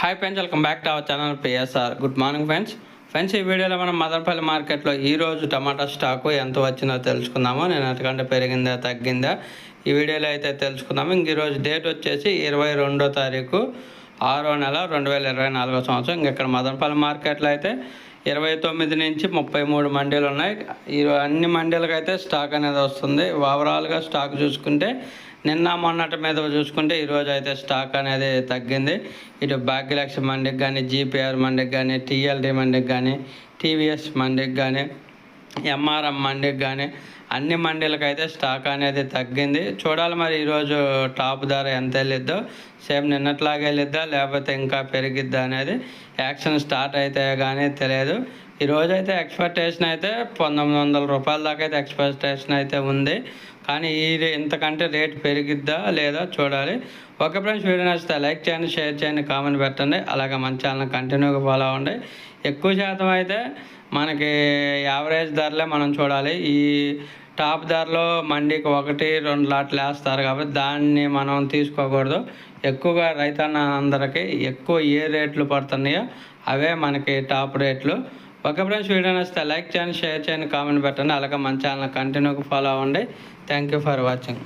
Hi friends welcome back to our channel PSR good morning friends friends ఈ వీడియోలో మనం మదనపల్లి మార్కెట్లో ఈరోజు టమాటా స్టాకు ఎంత వచ్చిందో తెలుసుకుందాము. నేను ఎంతకంటే పెరిగిందా తగ్గిందా? ఈ వీడియోలో అయితే తెలుసుకుందాము. ఇంక ఈరోజు డేట్ వచ్చేసి ఇరవై రెండో తారీఖు ఆరో నెల రెండు వేల ఇరవై నాలుగో సంవత్సరం. ఇంక ఇక్కడ మదనపల్లి మార్కెట్లో అయితే ఇరవై తొమ్మిది నుంచి ముప్పై మూడు మండీలు ఉన్నాయి. ఈ అన్ని మండీలకు అయితే స్టాక్ అనేది వస్తుంది. ఓవరాల్గా స్టాక్ చూసుకుంటే నిన్న మొన్నటి మీద చూసుకుంటే ఈరోజు అయితే స్టాక్ అనేది తగ్గింది. ఇటు భాగ్యలక్ష్మి మండికి కానీ జీపీఆర్ మండికి కానీ టీఎల్డీ మండికి కానీ టీవీఎస్ మండికి కానీ ఎంఆర్ఎం మండికి కానీ అన్ని మండీలకు అయితే స్టాక్ అనేది తగ్గింది. చూడాలి మరి ఈరోజు టాప్ ధర ఎంత వెళ్ళిద్దో. సేమ్ నిన్నట్లాగే వెళ్ళిద్దా లేకపోతే ఇంకా పెరిగిద్దా అనేది యాక్షన్ స్టార్ట్ అయితే కానీ తెలియదు. ఈరోజు అయితే ఎక్స్పెక్టేషన్ అయితే పంతొమ్మిది వందల రూపాయల దాకా అయితే ఎక్స్పెక్టేషన్ అయితే ఉంది. కానీ ఈ ఇంతకంటే రేట్ పెరిగిద్దా లేదా చూడాలి. ఓకే ఫ్రెండ్స్ వీడియో నచ్చితే లైక్ చేయండి షేర్ చేయండి కామెంట్ పెట్టండి. అలాగే మన ఛానల్ కంటిన్యూగా ఫాలో అవ్వండి. ఎక్కువ శాతం అయితే మనకి యావరేజ్ ధరలే మనం చూడాలి. ఈ టాప్ ధరలో మండికి ఒకటి రెండు లాట్లు వేస్తారు కాబట్టి దాన్ని మనం తీసుకోకూడదు. ఎక్కువగా రైతన్న అందరికీ ఎక్కువ ఏ రేట్లు పడుతున్నాయో అవే మనకి టాప్ రేట్లు. ఓకే ఫ్రెండ్స్ వీడియో నచ్చితే లైక్ చేయండి షేర్ చేయండి కామెంట్ పెట్టండి. అలాగే మన ఛానల్ కంటిన్యూగా ఫాలో అవ్వండి. Thank you for watching.